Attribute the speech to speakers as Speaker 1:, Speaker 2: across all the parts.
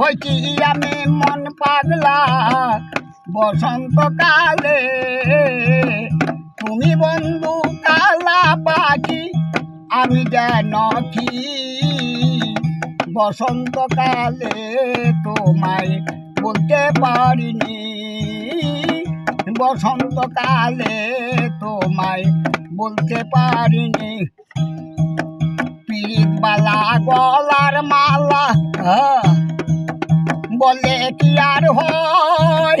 Speaker 1: হয়েছি আমি মন পাগলা। বসন্তকালে তুমি বন্ধু কালা পাখি, আমি যেন কি? বসন্তকালে তোমায় বলতে পারিনি। বসন্তকালে তোমায় বলতে পারিনি। পিরিতবালা গলার মালা বলে কি আর হয়?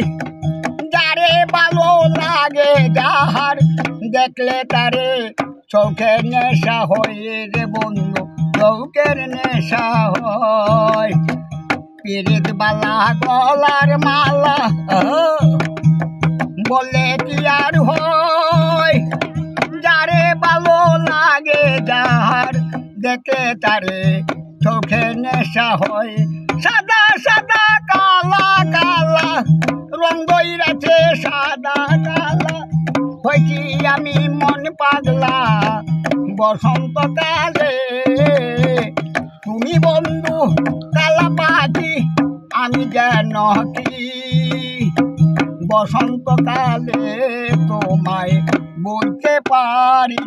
Speaker 1: যারে ভালো লাগে যাহার, দেখলে তারে চোখের নেশা হয় রে বন্ধু চৌকের নেশা হয়। পিরিত বালা, গলার মালা বলে কি আর হয়? দেখে তারে চোখে নেশা হয়। সাদা সাদা, কালা কালা রঙ গইরাছে সাদা, কালা। হয়েছি আমি মন পাগলা বসন্তকালে তুমি বন্ধু কালা পাখি আমি যেন কি? বসন্তকালে তোমায় বলতে পারি